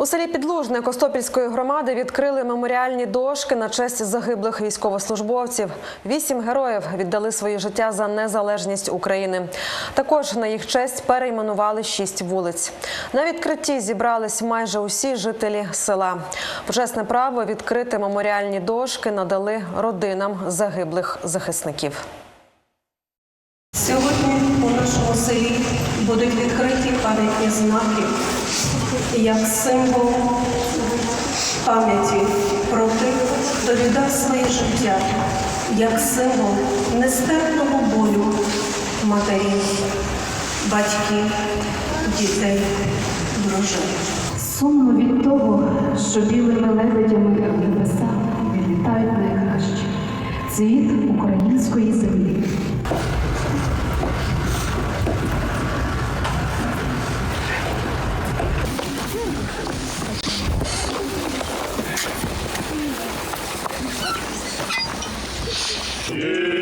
У селі Підлужне Костопільської громади відкрили меморіальні дошки на честь загиблих військовослужбовців. Вісім героїв віддали своє життя за незалежність України. Також на їх честь перейменували шість вулиць. На відкритті зібрались майже усі жителі села. Почесне право відкрити меморіальні дошки надали родинам загиблих захисників. Сьогодні у нашому селі будуть відкриті пам'ятні знаки як символ пам'яті про тих, хто віддав своє життя, як символ нестерпного болю матерів, батьків, дітей, дружин. Сумно від того, що білими лебедями небеса відлітають найкраще цвіт української землі. І